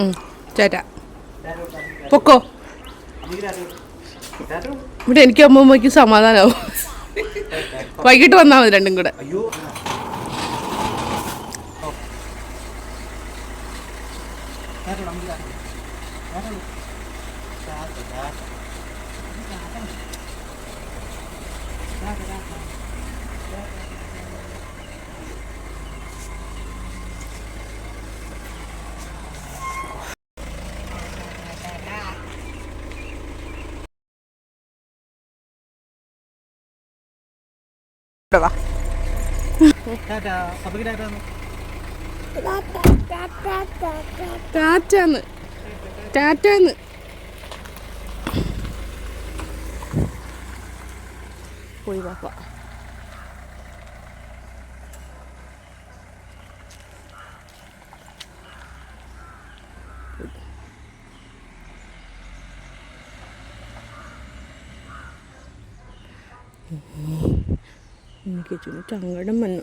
ഉം, ചേട്ടാ. പൊക്കോ. ഇവിടെ എനിക്ക് അമ്മമ്മയ്ക്ക് സമാധാനമാവും വൈകിട്ട് വന്നാൽ മതി രണ്ടും കൂടെ. അയ്യോ. ഇവിടെ വാ ടാറ്റാന്ന്. ടാറ്റാന്ന്. പോയി പാപ്പ എനിക്ക് ചുമ ചങ്കടം വന്നു.